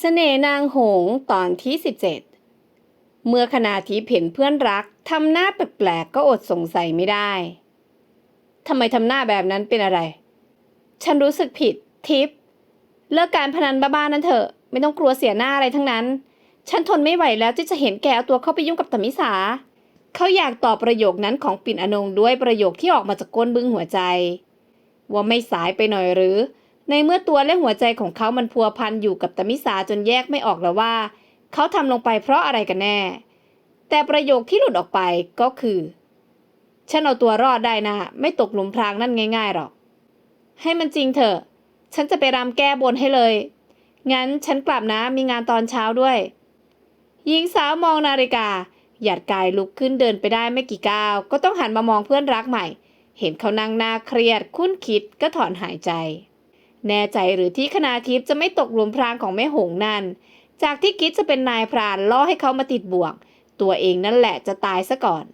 เสน่นางหงตอนที่ 17 เมื่อคณาทิพย์เห็นเพื่อนรักทำหน้าแปลกๆก็อดสงสัยไม่ได้ทำไมทำหน้าแบบนั้นเป็นอะไร ฉันรู้สึกผิดทิพย์เลิกการพนันบ้าๆนั้นเถอะ ไม่ต้องกลัวเสียหน้าอะไรทั้งนั้น ฉันทนไม่ไหวแล้วที่จะเห็นแกเอาตัวเข้าไปยุ่งกับตมิสาเขาอยากตอบประโยคนั้นของปิ่นอนงด้วยประโยคที่ออกมาจากก้นบึ้งหัวใจ ว่าไม่สายไปหน่อยหรือ ในเมื่อตัวและหัวใจของเขามันพัวพันอยู่กับตมิสาจนแยกไม่ออกแล้วว่า เขาทำลงไปเพราะอะไรกันแน่ แต่ประโยคที่หลุดออกไปก็คือ ฉันเอาตัวรอดได้นะ ไม่ตกหลุมพรางนั่นง่ายๆหรอก ให้มันจริงเถอะ ฉันจะไปรำแก้บนให้เลย งั้นฉันกลับนะมีงานตอนเช้าด้วย หญิงสาวมองนาฬิกา หยัดกายลุกขึ้นเดินไปได้ไม่กี่ก้าว ก็ต้องหันมามองเพื่อนรักใหม่ เห็นเขานั่งหน้าเครียด คุ้นคิดก็ถอนหายใจ แน่ใจหรือที่คณาทิพย์จะไม่ตกหลุมพรางของแม่หงนั่น จากที่คิดจะเป็นนายพรานล่อให้เขามาติดบ่วง ตัวเองนั่นแหละจะตายซะก่อน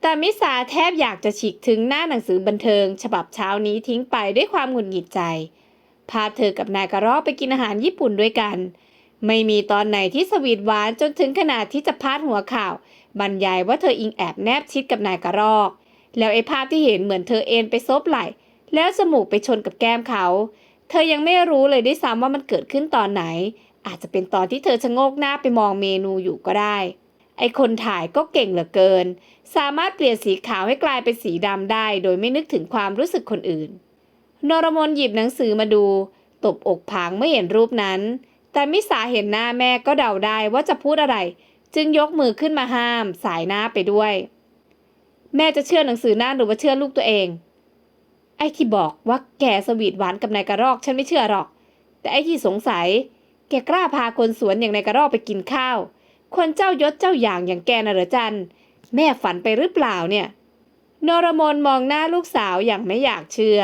แต่มิสาแทบอยากจะฉีกถึงหน้าหนังสือบันเทิง ฉบับเช้านี้ทิ้งไปด้วยความหงุดหงิดใจ พาเธอกับนายกระรอกไปกินอาหารญี่ปุ่นด้วยกัน ไม่มีตอนไหนที่สวีทหวานจนถึงขนาดที่จะพาดหัวข่าว บรรยายว่าเธออิงแอบแนบชิดกับนายกระรอก แล้วไอ้ภาพที่เห็นเหมือนเธอเอ็นไปซบไหล่แล้วจมูกไปชนกับแก้มเขา เธอยังไม่รู้เลยด้วยซ้ำว่ามันเกิดขึ้นตอนไหน อาจจะเป็นตอนที่เธอชะโงกหน้าไปมองเมนูอยู่ก็ได้ ไอคนถ่ายก็เก่งเหลือเกิน สามารถเปลี่ยนสีขาวให้กลายเป็นสีดำได้ โดยไม่นึกถึงความรู้สึกคนอื่น นรมนหยิบหนังสือมาดู ตบอกผางเมื่อเห็นรูปนั้น แต่มิสาเห็นหน้าแม่ก็เดาได้ว่าจะพูดอะไร จึงยกมือขึ้นมาห้าม สายหน้าไปด้วย แม่จะเชื่อหนังสือหน้าหรือว่าเชื่อลูกตัวเอง ไอ้ที่บอกว่าแกสวีทหวานกับนายกระรอกฉันไม่เชื่อหรอก แต่ไอ้ที่สงสัย แกกล้าพาคนสวนอย่างนายกระรอกไปกินข้าว คนเจ้ายศเจ้าอย่างอย่างแกน่ะเหรอจันแม่ฝันไปหรือเปล่าเนี่ย นรมนมองหน้าลูกสาวอย่างไม่อยากเชื่อ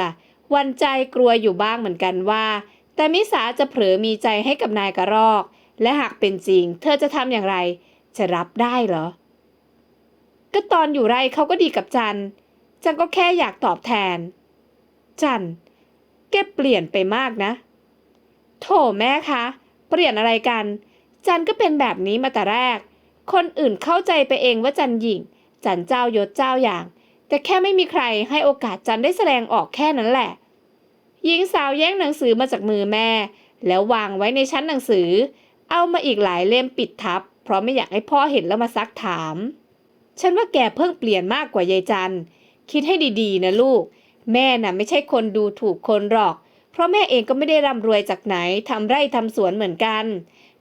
วันใจกลัวอยู่บ้างเหมือนกันว่า แต่มิสาจะเผลอมีใจให้กับนายกระรอก และหากเป็นจริง เธอจะทำอย่างไร จะรับได้เหรอ ก็ตอนอยู่ไรเขาก็ดีกับจันจันก็แค่อยากตอบแทน จันแกเปลี่ยนไปมากนะ โถแม่คะ เปลี่ยนอะไรกัน จันก็เป็นแบบนี้มาแต่แรก คนอื่นเข้าใจไปเองว่าจันหญิง จันเจ้ายศเจ้าอย่าง แต่แค่ไม่มีใครให้โอกาสจันได้แสดงออกแค่นั้นแหละ หญิงสาวแย่งหนังสือมาจากมือแม่ แล้ววางไว้ในชั้นหนังสือ เอามาอีกหลายเล่มปิดทับ เพราะไม่อยากให้พ่อเห็นแล้วมาซักถาม ฉันว่าแกเพิ่งเปลี่ยนมากกว่ายายจันคิดให้ดีๆ นะลูก แม่น่ะไม่ใช่คนดูถูกคนหรอก เพราะแม่เองก็ไม่ได้ร่ำรวยจากไหนทำไร่ทำสวนเหมือนกัน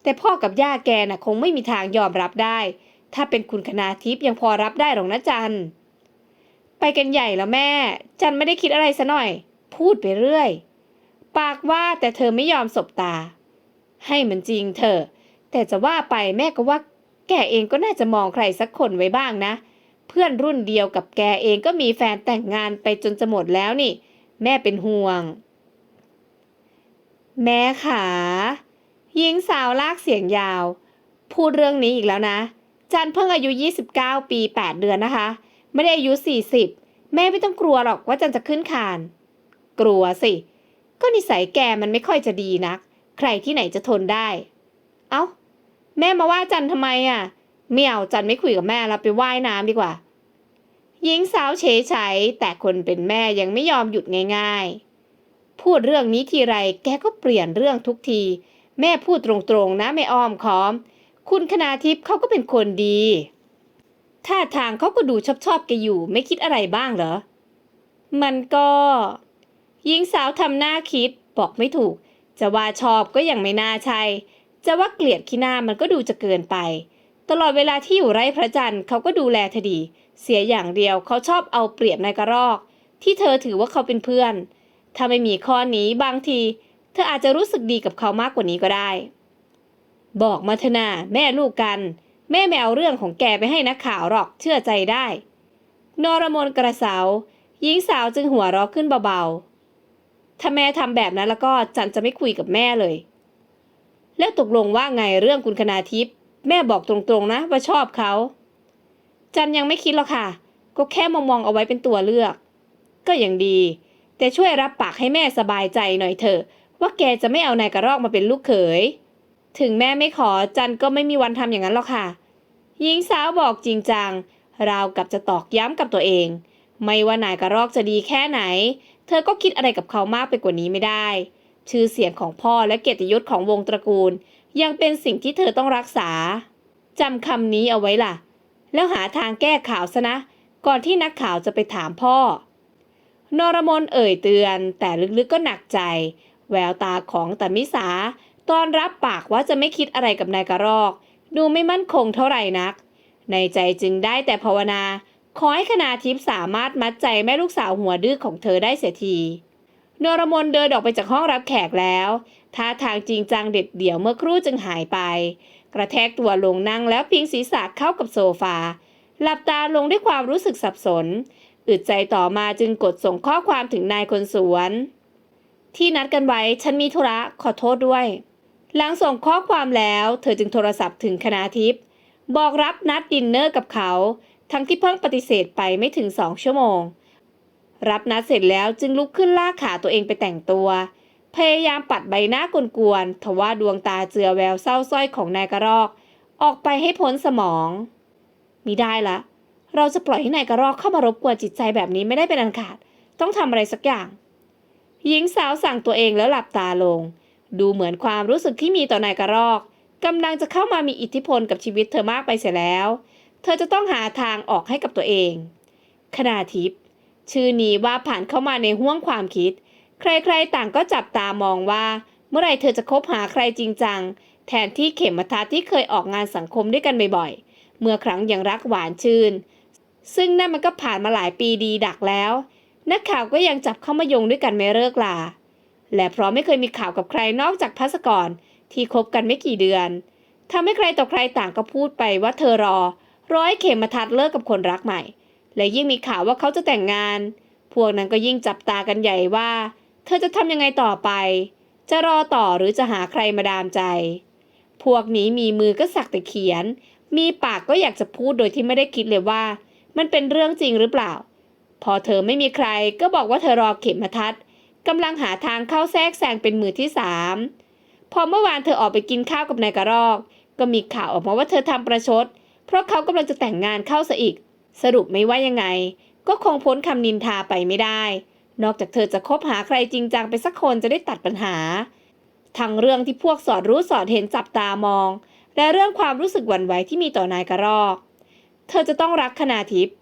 แต่พ่อกับย่าแกน่ะคงไม่มีทางยอมรับได้ ถ้าเป็นคุณคณาทิพย์ยังพอรับได้หรอกนะจันไปกันใหญ่แล้วแม่ จันไม่ได้คิดอะไรซะหน่อย พูดไปเรื่อย ปากว่าแต่เธอไม่ยอมสบตา ให้มันจริงเถอะแต่จะว่าไปแม่ก็ว่า แกเองก็น่าจะมองใครสักคนไว้บ้างนะเพื่อนรุ่นเดียวกับแกเองก็มีแฟนแต่งงานไปจนจะหมดแล้วนี่ แม่เป็นห่วง แม่ขาหญิงสาวลากเสียงยาว พูดเรื่องนี้อีกแล้วนะ จันเพิ่งอายุ 29 ปี 8 เดือนนะคะ ไม่ได้อายุ 40 แม่ไม่ต้องกลัวหรอกว่าจันจะขึ้นคาน กลัวสิ ก็นิสัยแกมันไม่ค่อยจะดีนัก ใครที่ไหนจะทนได้ เอ้า แม่มาว่าจันทำไมอะไม่เอาจันไม่คุยกับแม่แล้วไปว่ายน้ำดีกว่า หญิงสาวเฉยชัยแต่คนเป็นแม่ยังไม่ยอมหยุดง่าย ๆ พูดเรื่องนี้ทีไรแกก็เปลี่ยนเรื่องทุกที แม่พูดตรงๆนะไม่อ้อมค้อม คุณคณาทิพย์เขาก็เป็นคนดีท่าทางเขาก็ดูชอบๆแกอยู่ไม่คิดอะไรบ้างเหรอ มันก็ หญิงสาวทำหน้าคิดบอกไม่ถูก จะว่าชอบก็ยังไม่น่าใช่ จะว่าเกลียดขี้หน้ามันก็ดูจะเกินไป ตลอดเวลาที่อยู่ไร่พระจันทร์เขาก็ดูแลเธอดี เสียอย่างเดียวเขาชอบเอาเปรียบนายกระรอก ที่เธอถือว่าเขาเป็นเพื่อน ถ้าไม่มีข้อนี้บางที เธออาจจะรู้สึกดีกับเขามากกว่านี้ก็ได้ บอกมาเถนาแม่ลูกกัน แม่ไม่เอาเรื่องของแกไปให้นักข่าวหรอกเชื่อใจได้ นรมนกระเสาหญิงสาวจึงหัวเราะขึ้นเบาๆ ถ้าแม่ทำแบบนั้นแล้วก็จันจะไม่คุยกับแม่เลย แล้วตกลงว่าไงเรื่องคุณคณาทิพย์แม่บอกตรงๆนะว่าชอบเขา จันยังไม่คิดหรอกค่ะ ก็แค่มองมองเอาไว้เป็นตัวเลือก ก็ยังดี แต่ช่วยรับปากให้แม่สบายใจหน่อยเถอะ ว่าแกจะไม่เอานายกระรอกมาเป็นลูกเขย ถึงแม่ไม่ขอจันก็ไม่มีวันทำอย่างนั้นหรอกค่ะ หญิงสาวบอกจริงจัง ราวกับจะตอกย้ำกับตัวเอง ไม่ว่านายกระรอกจะดีแค่ไหน เธอก็คิดอะไรกับเขามากไปกว่านี้ไม่ได้ ชื่อเสียงของพ่อและเกียรติยศของวงตระกูล ยังเป็นสิ่งที่เธอต้องรักษาจำคำนี้เอาไว้ล่ะ แล้วหาทางแก้ข่าวซะนะ ก่อนที่นักข่าวจะไปถามพ่อ นรมนเอ่ยเตือน แต่ลึกๆก็หนักใจ แววตาของตมิสาตอนรับปากว่าจะไม่คิดอะไรกับนายกระรอก ดูไม่มั่นคงเท่าไหร่นัก ในใจจึงได้แต่ภาวนา ขอให้คณาทิพย์สามารถมัดใจแม่ลูกสาวหัวดื้อของเธอได้เสียทีนรมนเดินออกไปจากห้องรับแขกแล้วท่าทางจริงจังเด็ดเดี่ยวเมื่อครู่จึงหายไป กระแทกตัวลงนั่งแล้วพิงศีรษะเข้ากับโซฟา หลับตาลงด้วยความรู้สึกสับสน อึดใจต่อมาจึงกดส่งข้อความถึงนายคนสวน ที่นัดกันไว้ฉันมีธุระขอโทษด้วย หลังส่งข้อความแล้ว เธอจึงโทรศัพท์ถึงคณาทิพย์บอกรับนัดดินเนอร์กับเขา ทั้งที่เพิ่งปฏิเสธไปไม่ถึงสองชั่วโมง รับนัดเสร็จแล้วจึงลุกขึ้นลากขาตัวเองไปแต่งตัว พยายามปัดใบหน้ากวนๆทว่าดวงตาเจือแววเศร้าสร้อยของนายกระรอก ออกไปให้พ้นสมองมิได้ละ เราจะปล่อยให้นายกระรอกเข้ามารบกวนจิตใจแบบนี้ไม่ได้เป็นอันขาด ต้องทำอะไรสักอย่าง หญิงสาวสั่งตัวเองแล้วหลับตาลง ดูเหมือนความรู้สึกที่มีต่อนายกระรอกกำลังจะเข้ามามีอิทธิพลกับชีวิตเธอมากไปเสียแล้ว เธอจะต้องหาทางออกให้กับตัวเองขณาทิพย์ชื่อนี้ว่าผ่านเข้ามาในห้วงความคิด ใครๆต่างก็จับตามองว่า เมื่อไรเธอจะคบหาใครจริงจัง แทนที่เข็มทัศที่เคยออกงานสังคมด้วยกันบ่อยๆ เมื่อครั้งยังรักหวานชื่น ซึ่งนั่นมันก็ผ่านมาหลายปีดีดักแล้ว นักข่าวก็ยังจับเข้ามาโยงด้วยกันไม่เลิกลา และเพราะไม่เคยมีข่าวกับใครนอกจากพัสกรที่คบกันไม่กี่เดือนทำให้ใครต่อใครต่างก็พูดไปว่าเธอรอ ร้อยเข็มมาทัดเลิกกับคนรักใหม่ และยิ่งมีข่าวว่าเขาจะแต่งงาน พวกนั้นก็ยิ่งจับตากันใหญ่ว่า เธอจะทำยังไงต่อไป จะรอต่อหรือจะหาใครมาดามใจ พวกนี้มีมือก็สักแต่เขียน มีปากก็อยากจะพูดโดยที่ไม่ได้คิดเลยว่า มันเป็นเรื่องจริงหรือเปล่า พอเธอไม่มีใครก็บอกว่าเธอรอเข็มมาทัดกำลังหาทางเข้าแทรกแซงเป็นมือที่สามพอเมื่อวานเธอออกไปกินข้าวกับนายกระรอก ก็มีข่าวออกมาว่าเธอทำประชด เพราะเขากำลังจะแต่งงานเข้าซะอีก สรุปไม่ว่ายังไง ก็คงพ้นคำนินทาไปไม่ได้ นอกจากเธอจะคบหาใครจริงจังไปสักคนจะได้ตัดปัญหา ทั้งเรื่องที่พวกสอดรู้สอดเห็นจับตามอง และเรื่องความรู้สึกหวั่นไหวที่มีต่อนายกระรอก เธอจะต้องรักคณาทิพย์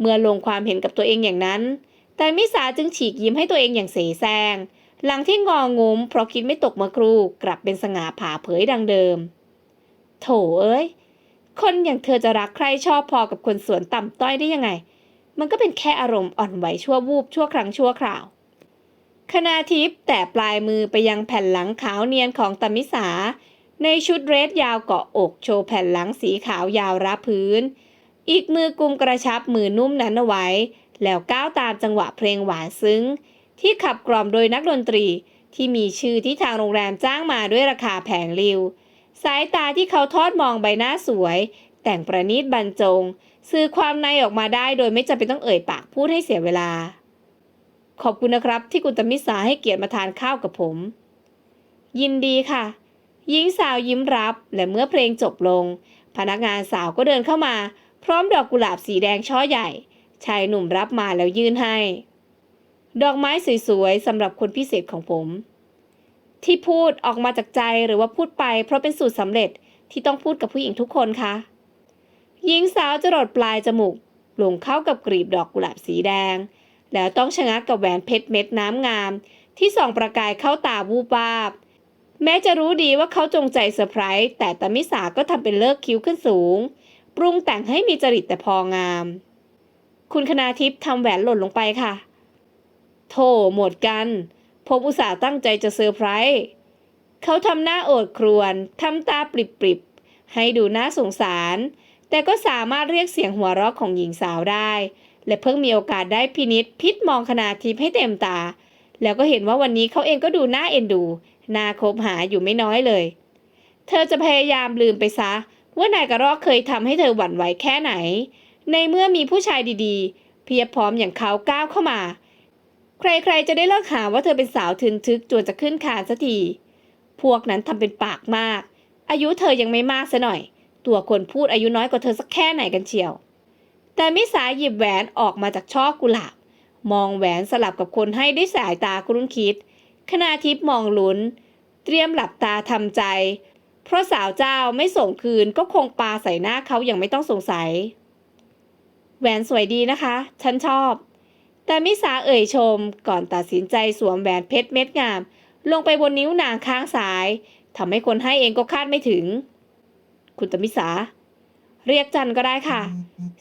เมื่อลงความเห็นกับตัวเองอย่างนั้น แต่มิสาจึงฉีกยิ้มให้ตัวเองอย่างเสแสร้งหลังที่งองุ้มเพราะคิดไม่ตกเมื่อครู่กลับเป็นสง่าผ่าเผยดังเดิม โถเอ้ย คนอย่างเธอจะรักใครชอบพอกับคนสวนต่ำต้อยได้ยังไง มันก็เป็นแค่อารมณ์อ่อนไหวชั่ววูบชั่วครั้งชั่วคราวคณาทิพย์แต่ปลายมือไปยังแผ่นหลังขาวเนียนของตมิสา ในชุดเรสยาวเกาะอกโชว์แผ่นหลังสีขาวยาวราพื้น อีกมือกุมกระชับมือนุ่มนั้นเอาไว้ แล้วก้าวตามจังหวะเพลงหวานซึ้ง ที่ขับกล่อมโดยนักดนตรีที่มีชื่อที่ทางโรงแรมจ้างมาด้วยราคาแผงริว สายตาที่เขาทอดมองใบหน้าสวย แต่งประณีตบรรจง สื่อความในออกมาได้โดยไม่จำเป็นต้องเอ่ยปากพูดให้เสียเวลา ขอบคุณนะครับที่คุณตมิสาให้เกียรติมาทานข้าวกับผม ยินดีค่ะ หญิงสาวยิ้มรับ และเมื่อเพลงจบลง พนักงานสาวก็เดินเข้ามา พร้อมดอกกุหลาบสีแดงช่อใหญ่ ชายหนุ่มรับมาแล้วยื่นให้ ดอกไม้สวยๆสำหรับคนพิเศษของผม ที่พูดออกมาจากใจหรือว่าพูดไป เพราะเป็นสูตรสำเร็จที่ต้องพูดกับผู้หญิงทุกคนคะ หญิงสาวจะรดปลายจมูกลงเข้ากับกลีบดอกกุหลาบสีแดง แล้วต้องชะงักกับแหวนเพชรเม็ดน้ำงาม ที่ส่องประกายเข้าตาวูบวาบ แม้จะรู้ดีว่าเขาจงใจเซอร์ไพรส์แต่ตามิสาก็ทำเป็นเลิกคิ้วขึ้นสูง ปรุงแต่งให้มีจริตแต่พองาม คุณคณาทิพย์ทำแหวนหล่นลงไปค่ะ โธ่หมดกัน ผมอุตส่าห์ตั้งใจจะเซอร์ไพรส์เขาทำหน้าโอดครวญทำตาปริบๆให้ดูน่าสงสาร แต่ก็สามารถเรียกเสียงหัวเราะของหญิงสาวได้ และเพิ่งมีโอกาสได้พินิษพิษมองคณาทิพย์ให้เต็มตา แล้วก็เห็นว่าวันนี้เขาเองก็ดูน่าเอ็นดูน่าคบหาอยู่ไม่น้อยเลย เธอจะพยายามลืมไปซะ ว่านายกระรอกเคยทำให้เธอหวั่นไหวแค่ไหน ในเมื่อมีผู้ชายดีๆ เพียบพร้อมอย่างเขาก้าวเข้ามา ใครๆจะได้เลิกหาว่าเธอเป็นสาวทึนทึกจวนจะขึ้นคานสักทีพวกนั้นทำเป็นปากมาก อายุเธอยังไม่มากซะหน่อย ตัวคนพูดอายุน้อยกว่าเธอสักแค่ไหนกันเชียว แต่มิสาหยิบแหวนออกมาจากช่อกุหลาบ มองแหวนสลับกับคนให้ด้วยสายตาครุ่นคิดขณะทิพย์มองลุ้น เตรียมหลับตาทำใจ เพราะสาวเจ้าไม่ส่งคืนก็คงปาใส่หน้าเขาอย่างไม่ต้องสงสัย แหวนสวยดีนะคะ ฉันชอบ แต่มิสาเอ่ยชมก่อนตัดสินใจสวมแหวนเพชรเม็ดงาม ลงไปบนนิ้วนางข้างซ้ายทำให้คนให้เองก็คาดไม่ถึง คุณตมิสา เรียกจันก็ได้ค่ะ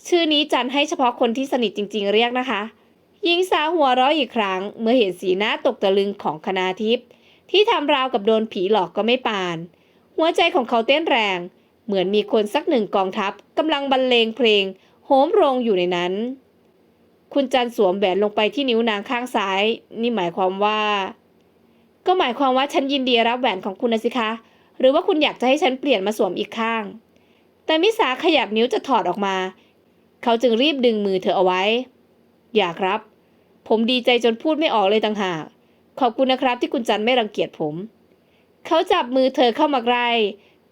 ชื่อนี้จันให้เฉพาะคนที่สนิทจริง ๆ เรียกนะคะหญิงสาวหัวเราะอีกครั้ง เมื่อเห็นสีหน้าตกตะลึงของคณาทิพย์ที่ทำราวกับโดนผีหลอกก็ไม่ปาน หัวใจของเขาเต้นแรง เหมือนมีคนสักหนึ่งกองทัพกำลังบรรเลงเพลงโหมโรงอยู่ในนั้น คุณจันสวมแหวนลงไปที่นิ้วนางข้างซ้าย นี่หมายความว่า ก็หมายความว่าฉันยินดีรับแหวนของคุณนะสิคะ หรือว่าคุณอยากจะให้ฉันเปลี่ยนมาสวมอีกข้าง แต่มิสาขยับนิ้วจะถอดออกมา เขาจึงรีบดึงมือเธอเอาไว้ อยากรับ ผมดีใจจนพูดไม่ออกเลยต่างหาก ขอบคุณนะครับที่คุณจันไม่รังเกียจผม เขาจับมือเธอเข้ามาใกล้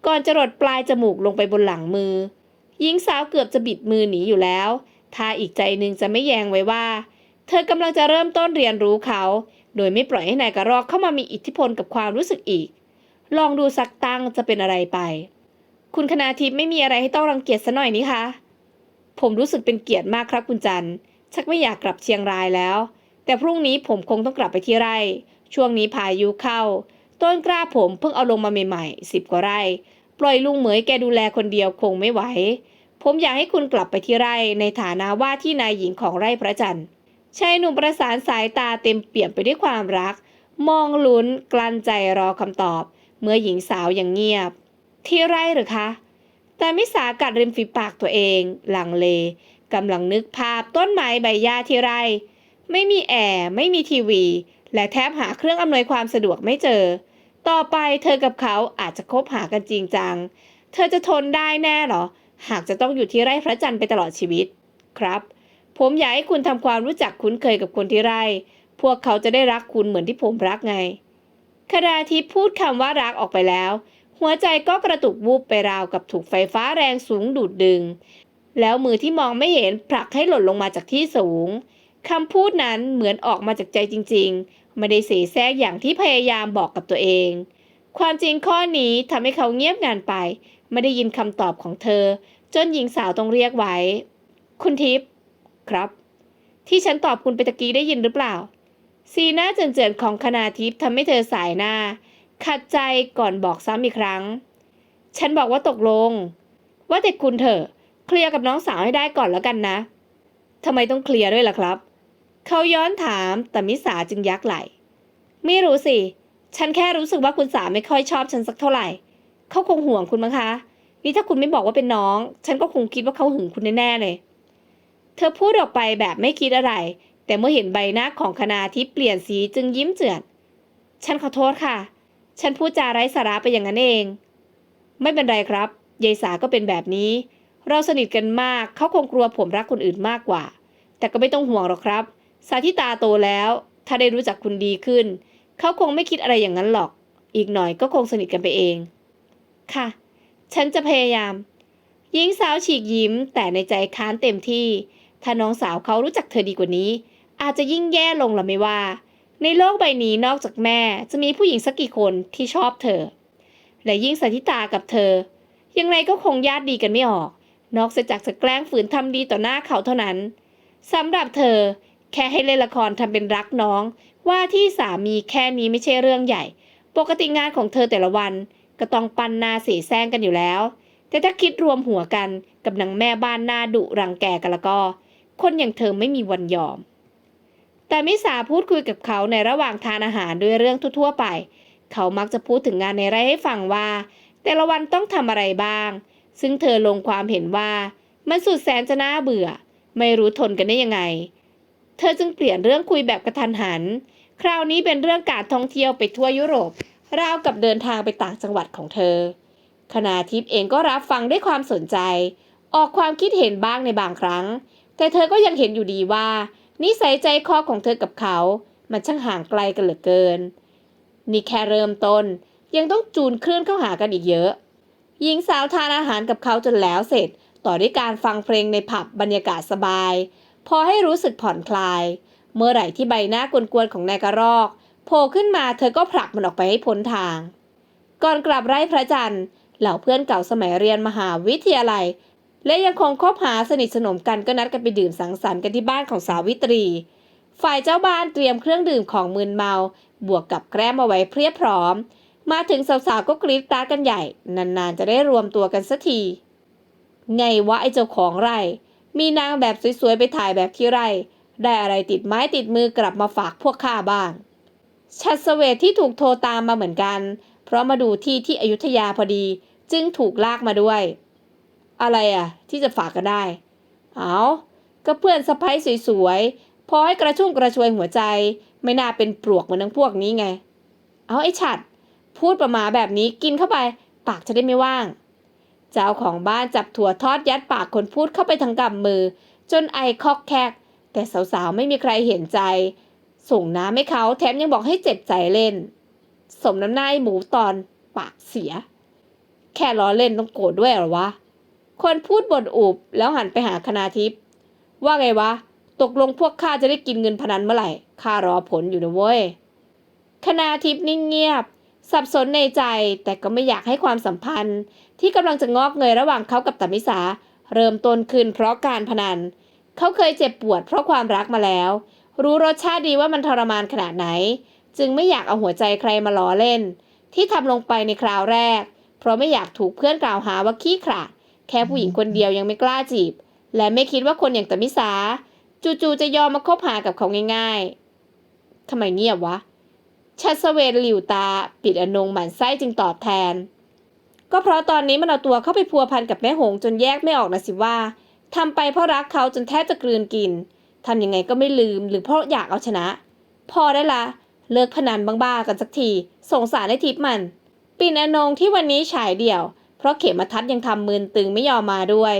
ก่อนจะรดปลายจมูกลงไปบนหลังมือ หญิงสาวเกือบจะบิดมือหนีอยู่แล้วถ้าอีกใจหนึ่งจะไม่แยงไว้ว่า เธอกำลังจะเริ่มต้นเรียนรู้เขา โดยไม่ปล่อยให้นายกระรอกเข้ามามีอิทธิพลกับความรู้สึกอีก ลองดูสักตั้งจะเป็นอะไรไป คุณคณาทิพย์ไม่มีอะไรให้ต้องรังเกียจซะหน่อยนี่คะ ผมรู้สึกเป็นเกียรติมากครับคุณจันทร์ชักไม่อยากกลับเชียงรายแล้ว แต่พรุ่งนี้ผมคงต้องกลับไปที่ไร่ ช่วงนี้พายุเข้า ต้นกล้าผมเพิ่งเอาลงมาใหม่ๆสิบกว่าไร่ ปล่อยลุงเหมยแกดูแลคนเดียวคงไม่ไหว ผมอยากให้คุณกลับไปที่ไร่ ในฐานะว่าที่นายหญิงของไร่พระจันทร์ชายหนุ่มประสานสายตาเต็มเปี่ยมไปด้วยความรัก มองลุ้นกลั้นใจรอคำตอบ เมื่อหญิงสาวอย่างเงียบ ที่ไรหรือคะ แต่มิสากัดริมฝีปากตัวเองหลังเลกำลังนึกภาพต้นไม้ใบหญ้าที่ไร ไม่มีแอร์ไม่มีทีวี และแทบหาเครื่องอำนวยความสะดวกไม่เจอ ต่อไปเธอกับเขาอาจจะคบหากันจริงจัง เธอจะทนได้แน่หรอ หากจะต้องอยู่ที่ไร่พระจันทร์ไปตลอดชีวิต ครับ ผมอยากให้คุณทำความรู้จักคุ้นเคยกับคนที่ไร่ พวกเขาจะได้รักคุณเหมือนที่ผมรักไง คดาทิพย์พูดคำว่ารักออกไปแล้ว หัวใจก็กระตุกวูบไปราวกับถูกไฟฟ้าแรงสูงดูดดึง แล้วมือที่มองไม่เห็นผลักให้หล่นลงมาจากที่สูงคำพูดนั้นเหมือนออกมาจากใจจริง ๆ ไม่ได้เสแสร้งอย่างที่พยายามบอกกับตัวเอง ความจริงข้อนี้ทำให้เขาเงียบงานไป ไม่ได้ยินคำตอบของเธอ จนหญิงสาวต้องเรียกไว้ คุณทิพย์ครับ ที่ฉันตอบคุณไปตะกี้ได้ยินหรือเปล่า สีหน้าเจือนๆของคณาทิพย์ทำให้เธอสายหน้า ขัดใจก่อนบอกซ้ำอีกครั้ง ฉันบอกว่าตกลง ว่าแต่คุณเถอะ เคลียร์กับน้องสาวให้ได้ก่อนแล้วกันนะทำไมต้องเคลียร์ด้วยล่ะครับ เขาย้อนถามแต่มิสาจึงยักไหล ไม่รู้สิ ฉันแค่รู้สึกว่าคุณสาไม่ค่อยชอบฉันสักเท่าไหร่ เขาคงห่วงคุณมั้งคะ นี่ถ้าคุณไม่บอกว่าเป็นน้อง ฉันก็คงคิดว่าเขาหึงคุณแน่ๆเลย เธอพูดออกไปแบบไม่คิดอะไร แต่เมื่อเห็นใบหน้าของคณาที่เปลี่ยนสีจึงยิ้มเจือน ฉันขอโทษค่ะ ฉันพูดจาไร้สาระไปอย่างนั้นเอง ไม่เป็นไรครับยายสาก็เป็นแบบนี้ เราสนิทกันมาก เขาคงกลัวผมรักคนอื่นมากกว่า แต่ก็ไม่ต้องห่วงหรอกครับ สาธิตาโตแล้ว ถ้าได้รู้จักคุณดีขึ้น เขาคงไม่คิดอะไรอย่างนั้นหรอก อีกหน่อยก็คงสนิทกันไปเอง ค่ะ ฉันจะพยายาม หญิงสาวฉีกยิ้ม แต่ในใจค้านเต็มที่ ถ้าน้องสาวเขารู้จักเธอดีกว่านี้ อาจจะยิ่งแย่ลงละไม่ว่า ในโลกใบนี้นอกจากแม่จะมีผู้หญิงสักกี่คนที่ชอบเธอ และยิ่งสันทิตากับเธอ ยังไงก็คงญาติดีกันไม่ออก นอกจากจะแกล้งฝืนทำดีต่อหน้าเขาเท่านั้นสำหรับเธอ แค่ให้เล่นละครทำเป็นรักน้อง ว่าที่สามีแค่นี้ไม่ใช่เรื่องใหญ่ ปกติงานของเธอแต่ละวันก็ต้องปันนาเสียแซงกันอยู่แล้ว แต่ถ้าคิดรวมหัวกันกับนางแม่บ้านหน้าดุรังแกกันแล้วก็ คนอย่างเธอไม่มีวันยอม แต่มิสาพูดคุยกับเขาในระหว่างทานอาหารด้วยเรื่องทั่วๆไป เขามักจะพูดถึงงานในไร่ให้ฟังว่า แต่ละวันต้องทำอะไรบ้าง ซึ่งเธอลงความเห็นว่า มันสุดแสนจะน่าเบื่อ ไม่รู้ทนกันได้ยังไง เธอจึงเปลี่ยนเรื่องคุยแบบกระทันหัน คราวนี้เป็นเรื่องการท่องเที่ยวไปทั่วยุโรป ราวกับเดินทางไปต่างจังหวัดของเธอ คณาทิพย์เองก็รับฟังด้วยความสนใจ ออกความคิดเห็นบ้างในบางครั้ง แต่เธอก็ยังเห็นอยู่ดีว่า นิสัยใจคอของเธอกับเขา มันช่างห่างไกลกันเหลือเกิน นี่แค่เริ่มต้นยังต้องจูนคลื่นเข้าหากันอีกเยอะ หญิงสาวทานอาหารกับเขาจนแล้วเสร็จ ต่อด้วยการฟังเพลงในผับบรรยากาศสบาย พอให้รู้สึกผ่อนคลาย เมื่อไหร่ที่ใบหน้ากวนๆของนายกระรอกโผล่ขึ้นมาเธอก็ผลักมันออกไปให้พ้นทาง ก่อนกลับไร่พระจันทร์เหล่าเพื่อนเก่าสมัยเรียนมหาวิทยาลัย และยังคงคบหาสนิทสนมกันก็นัดกันไปดื่มสังสรรค์กันที่บ้านของสาวิตรี ฝ่ายเจ้าบ้านเตรียมเครื่องดื่มของมึนเมา บวกกับแกล้มเอาไว้เพียบพร้อม มาถึงสาวๆก็กรี๊ดกราดกันใหญ่ นานๆจะได้รวมตัวกันสักที ไงวะไอเจ้าของไร่ มีนางแบบสวยๆไปถ่ายแบบที่ไร่ ได้อะไรติดไม้ติดมือกลับมาฝากพวกข้าบ้างชัดเสวตที่ถูกโทรตามมาเหมือนกัน เพราะมาดูที่ที่อยุธยาพอดี จึงถูกลากมาด้วย อะไรอะ ที่จะฝากกันได้ เอาก็เพื่อนสะพ้ยสวยๆ พอให้กระชุ่มกระชวยหัวใจ ไม่น่าเป็นปลวกเหมือนทั้งพวกนี้ไง เอาไอ้ฉัด พูดประมาแบบนี้กินเข้าไป ปากจะได้ไม่ว่าง เจ้าของบ้านจับถั่วทอดยัดปากคนพูดเข้าไปทั้งกำมือ จนไอคอกแคก แต่สาวๆ ไม่มีใครเห็นใจ ส่งน้ำให้เขาแถมยังบอกให้เจ็บใจเล่น สมน้ำหน้าไอ้หมูตอนปากเสีย แค่ล้อเล่นต้องโกรธด้วยหรอวะ คนพูดบ่นอุบแล้วหันไปหาคณาทิพย์ว่าไงวะ ตกลงพวกข้าจะได้กินเงินพนันเมื่อไหร่ข้ารอผลอยู่นะเว้ยคณาทิพย์นิ่งเงียบ สับสนในใจแต่ก็ไม่อยากให้ความสัมพันธ์ ที่กำลังจะงอกเงยระหว่างเขากับตมิสาเริ่มต้นขึ้นเพราะการพนัน เขาเคยเจ็บปวดเพราะความรักมาแล้ว รู้รสชาติดีว่ามันทรมานขนาดไหน จึงไม่อยากเอาหัวใจใครมาล้อเล่น ที่ทำลงไปในคราวแรก เพราะไม่อยากถูกเพื่อนกล่าวหาว่าขี้ขลาด แค่ผู้หญิงคนเดียวยังไม่กล้าจีบ และไม่คิดว่าคนอย่างตมิสา จู่ๆจะยอมมาคบหากับเขาง่ายๆทำไมเงียบวะชัดเสเวนหลิวตา ปิดอนงหมันไส้จึงตอบแทน ก็เพราะตอนนี้มันเอาตัวเข้าไปพัวพันกับแม่หงจนแยกไม่ออกนะสิว่าทำไปเพราะรักเขาจนแทบจะกลืนกินทำยังไงก็ไม่ลืมหรือเพราะอยากเอาชนะ พอได้ละเลิกพนันบ้าๆกันสักที สงสารไอ้ทิพมัน ปิ่นอนงที่วันนี้ฉายเดี่ยว เพราะเขมทัศยังทำมืนตึงไม่ยอมมาด้วย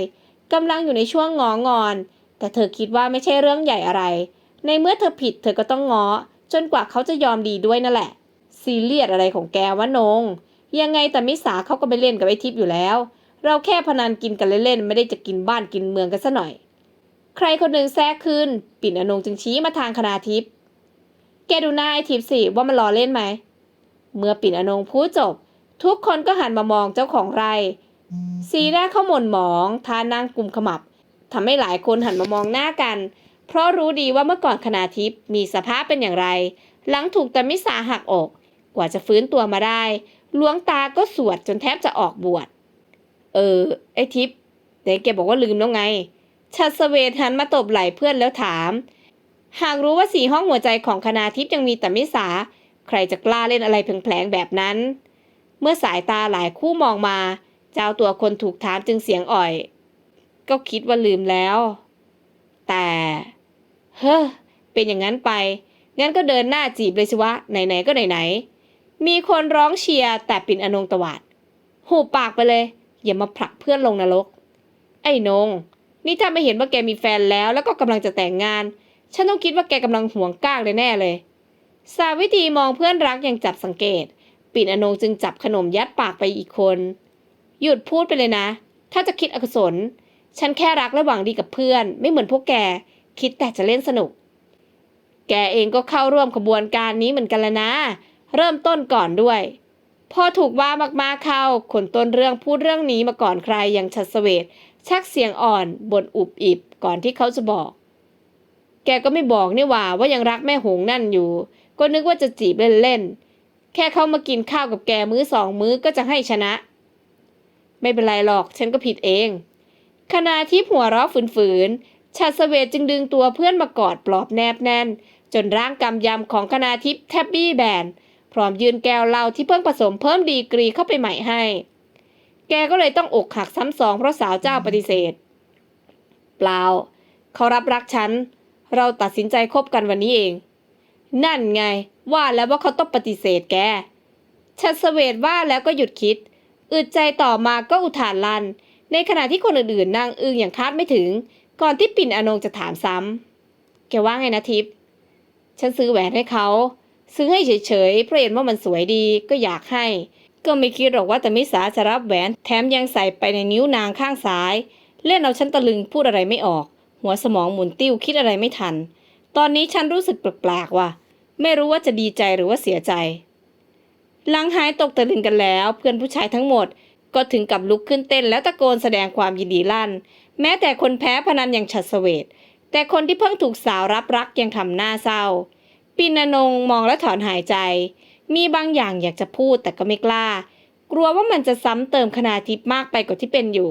กำลังอยู่ในช่วงงองอน แต่เธอคิดว่าไม่ใช่เรื่องใหญ่อะไร ในเมื่อเธอผิดเธอก็ต้องง้อ จนกว่าเขาจะยอมดีด้วยนั่นแหละซีเรียสอะไรของแกวะนง ยังไงแต่มิสาเขาก็ไปเล่นกับไอ้ทิพย์อยู่แล้ว เราแค่พนันกินกันเล่นๆไม่ได้จะกินบ้านกินเมืองกันซะหน่อย ใครคนหนึ่งแทรกขึ้น ปิ่นอนงจึงชี้มาทางคณาทิพย์แกดูหน้าไอ้ทิพย์สิว่ามันล้อเล่นไหมเมื่อปิ่นอนงพูดจบ ทุกคนก็หันมามองเจ้าของไร่ สีหน้าเขาหม่นหมอง ท่านั่งกลุ่มขมับทำให้หลายคนหันมามองหน้ากัน เพราะรู้ดีว่าเมื่อก่อนคณาทิพย์มีสภาพเป็นอย่างไร หลังถูกแตามิสาหักอก กว่าจะฟื้นตัวมาได้หลวงตาก็สวดจนแทบจะออกบวช เออ ไอทิพย์แต่แกบอกว่าลืมแล้วไงชัดเสเวทหันมาตบไหล่เพื่อนแล้วถาม หากรู้ว่าสีห้องหัวใจของคณาทิพย์ยังมีแต่มิสา ใครจะกล้าเล่นอะไรแผลงๆแบบนั้น เมื่อสายตาหลายคู่มองมา เจ้าตัวคนถูกถามจึงเสียงอ่อย ก็คิดว่าลืมแล้ว แต่ เฮ้อ เป็นอย่างนั้นไป งั้นก็เดินหน้าจีบเลยสิวะ ไหนๆก็ไหนๆ มีคนร้องเชียร์แต่ปิ่นอนงตวาด หูปากไปเลย อย่ามาผลักเพื่อนลงนรก ไอ้นง นี่ถ้าไม่เห็นว่าแกมีแฟนแล้ว แล้วก็กำลังจะแต่งงาน ฉันต้องคิดว่าแกกำลังห่วงก้างเลยแน่เลย สาวิตรีมองเพื่อนรักอย่างจับสังเกต ปิ่นอนงจึงจับขนมยัดปากไปอีกคน หยุดพูดไปเลยนะ ถ้าจะคิดอกุศล ฉันแค่รักและหวังดีกับเพื่อน ไม่เหมือนพวกแก คิดแต่จะเล่นสนุก แกเองก็เข้าร่วมขบวนการนี้เหมือนกันล้วนะ เริ่มต้นก่อนด้วย พอถูกว่ามากๆเข้าคนต้นเรื่องพูดเรื่องนี้มาก่อนใครอย่างชัดเสวตชักเสียงอ่อนบนอุบอิบก่อนที่เขาจะบอก แกก็ไม่บอกนี่ว่าว่ายังรักแม่หงนั่นอยู่ ก็นึกว่าจะจีบเล่นๆ ค่เขามากินข้าวกับแกมื้อสองมื้อก็จะให้ชนะ ไม่เป็นไรหรอกฉันก็ผิดเองขณะที่หัวเราะฝืนๆชาสเวตจึงดึงตัวเพื่อนมากอดปลอบแนบแน่น จนร่างกำยำของคณาทิพแทบบี้แบนพร้อมยืนแก้วเหล้าที่เพิ่งผสมเพิ่มดีกรีเข้าไปใหม่ให้ แกก็เลยต้องอกหักซ้ำสองเพราะสาวเจ้าปฏิเสธ เปล่า เขารับรักฉัน เราตัดสินใจคบกันวันนี้เอง นั่นไง ว่าแล้วว่าเขาต้องปฏิเสธแกชัดเสวตว่าแล้วก็หยุดคิด อึดใจต่อมาก็อุทานลัน ในขณะที่คนอื่นๆนั่งอึ้งอย่างคาดไม่ถึง ก่อนที่ปิ่นอนงจะถามซ้ำแกว่าไงนะทิพย์ฉันซื้อแหวนให้เขาซื้อให้เฉยๆเพราะเห็นว่ามันสวยดีก็อยากให้ ก็ไม่คิดหรอกว่าแต่มิสาจะรับแหวนแถมยังใส่ไปในนิ้วนางข้างซ้าย เล่นเอาฉันตะลึงพูดอะไรไม่ออก หัวสมองหมุนติ้วคิดอะไรไม่ทัน ตอนนี้ฉันรู้สึกแปลกๆว่ะ ไม่รู้ว่าจะดีใจหรือว่าเสียใจ หลังหายตกตะลึงกันแล้ว เพื่อนผู้ชายทั้งหมดก็ถึงกับลุกขึ้นเต้นแล้วตะโกนแสดงความยินดีลั่น แม้แต่คนแพ้พนันอย่างฉัดเสวตแต่คนที่เพิ่งถูกสาวรับรักยังทำหน้าเศร้า ปินนงมองและถอนหายใจ มีบางอย่างอยากจะพูดแต่ก็ไม่กล้า กลัวว่ามันจะซ้ำเติมคณาทิพย์มากไปกว่าที่เป็นอยู่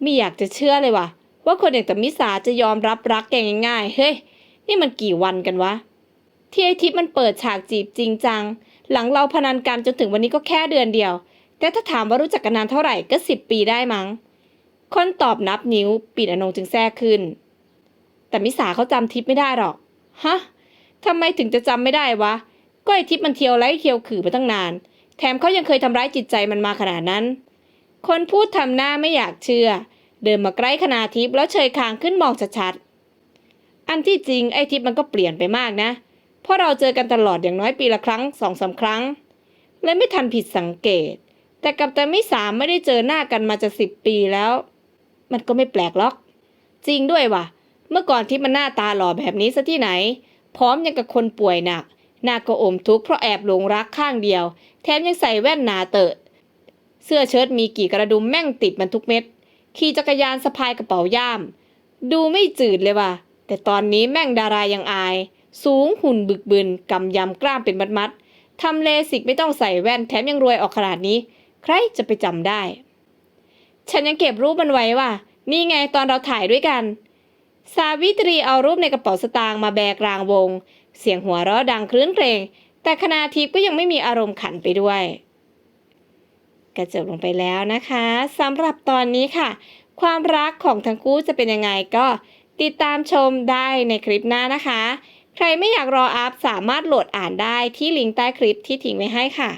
ไม่อยากจะเชื่อเลยว่ะว่าคนอย่างตมิสาจะยอมรับรักแกง่ายๆ เฮ้ย นี่มันกี่วันกันวะ ที่ไอทิพย์มันเปิดฉากจีบจริงจัง หลังเราพนันกันจนถึงวันนี้ก็แค่เดือนเดียว แต่ถ้าถามว่ารู้จักกันนานเท่าไหร่ก็สิบปีได้มั้ง คนตอบนับนิ้วปิดอนงจึงแทรกขึ้น แต่มิสาเขาจำทิพย์ไม่ได้หรอก ฮะทำไมถึงจะจำไม่ได้วะ ก็ไอทิพย์มันเที่ยวไล่เที่ยวขื่อมาตั้งนาน แถมเขายังเคยทำร้ายจิตใจมันมาขนาดนั้น คนพูดทำหน้าไม่อยากเชื่อ เดินมาใกล้คณาทิพย์แล้วเชยคางขึ้นมองชัดๆ อันที่จริงไอทิพย์มันก็เปลี่ยนไปมากนะเราะเราเจอกันตลอดอย่างน้อยปีละครั้งสองสาครั้ง และไม่ทันผิดสังเกต แต่กับแต่ไม่สามไม่ได้เจอหน้ากันมาจะสิบปีแล้ว มันก็ไม่แปลกหรอก จริงด้วยว่ะ เมื่อก่อนที่มันหน้าตาหล่อแบบนี้ซะที่ไหน พร้อมยังกับคนป่วยหนัก หน้าก็อมทุกข์เพราะแอบหลงรักข้างเดียว แถมยังใส่แว่นหนาเตอะเสื้อเชิ้ตมีกี่กระดุมแม่งติดมันทุกเม็ด ขี่จักรยานสะพายกระเป๋าย่าม ดูไม่จืดเลยว่ะ แต่ตอนนี้แม่งดารายังอาย สูงหุ่นบึกบึนกำยำกล้ามเป็นมัดๆทำเลสิกไม่ต้องใส่แว่นแถมยังรวยออกขนาดนี้ ใครจะไปจำได้ ฉันยังเก็บรูปมันไว้ว่ะนี่ไงตอนเราถ่ายด้วยกัน สาวิตรีเอารูปในกระเป๋าสตางค์มาแบกกลางวง เสียงหัวเราะดังครื้นเพลงแต่คณาทิพย์ก็ยังไม่มีอารมณ์ขันไปด้วยกระจบลงไปแล้วนะคะสำหรับตอนนี้ค่ะ ความรักของทั้งคู่จะเป็นยังไงก็ติดตามชมได้ในคลิปหน้านะคะ ใครไม่อยากรออัพสามารถโหลดอ่านได้ที่ลิงก์ใต้คลิปที่ทิ้งไว้ให้ค่ะ